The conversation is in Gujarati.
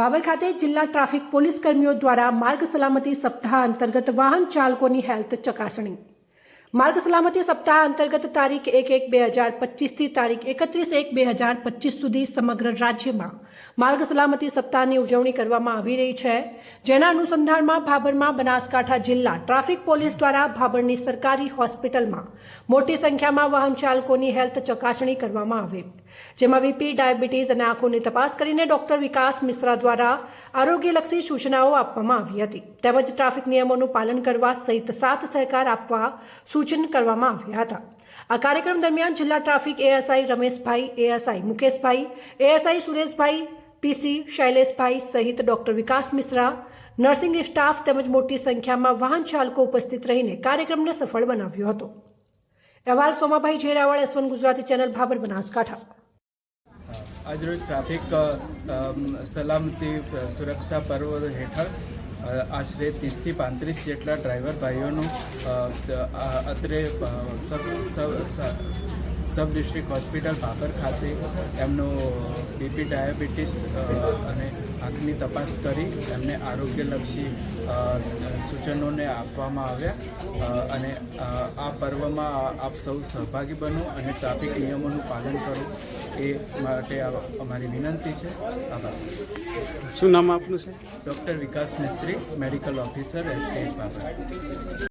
ભાભર ખાતે જિલ્લા ટ્રાફિક પોલીસ કર્મીઓ દ્વારા માર્ગ સલામતી સપ્તાહ અંતર્ગત વાહન ચાલકોની હેલ્થ ચકાસણી માર્ગ સલામતી સપ્તાહ અંતર્ગત તારીખ એક એક બે હજાર પચીસથી તારીખ એકત્રીસ એક બે હજાર પચીસ સુધી સમગ્ર રાજ્યમાં માર્ગ સલામતી સપ્તાહની ઉજવણી કરવામાં આવી રહી છે, જેના અનુસંધાનમાં ભાભરમાં બનાસકાંઠા જિલ્લા ટ્રાફિક પોલીસ દ્વારા ભાભરની સરકારી હોસ્પિટલમાં મોટી સંખ્યામાં વાહન ચાલકોની હેલ્થ ચકાસણી કરવામાં આવી. જેમાં બીપી ડાયાબિટીસ અને આંખોની તપાસ કરીને ડોક્ટર વિકાસ મિશ્રા દ્વારા આરોગ્યલક્ષી સૂચનાઓ આપવામાં આવી હતી. તેમજ ટ્રાફિક નિયમોનું પાલન કરવા સહિત સાથ સહકાર આપવા સૂચન કરવામાં આવ્યા હતા. આ કાર્યક્રમ દરમિયાન જિલ્લા traffic ASI Rameshbhai, ASI Mukeshbhai, ASI Sureshbhai, PC Shaileshbhai સહિત doctor Vikas Mishra, nursing staff તેમજ મોટી સંખ્યામાં વાહન ચાલકો ઉપસ્થિત રહીને કાર્યક્રમને સફળ બનાવ્યો હતો. અહેવાલ Somabhai Jerawal S one Gujarati channel Bhabar Banaskantha. આજરોજ ટ્રાફિક સલામતી સુરક્ષા પર્વ હેઠળ આશરે ત્રીસથી પાંત્રીસ જેટલા ડ્રાઈવર ભાઈઓનું અત્રે સબ ડિસ્ટ્રિક્ટ હોસ્પિટલ ભાભર ખાતે એમનો બીપી ડાયાબિટીસ અને આંખની તપાસ કરી એમને આરોગ્યલક્ષી સૂચનોને આપવામાં આવ્યા. અને આ પર્વમાં આપ સૌ સહભાગી બનો અને ટ્રાફિક નિયમોનું પાલન કરો એ માટે અમારી વિનંતી છે. આભાર. શું નામ આપનું છે doctor Vikas Mistry medical officer S. Babar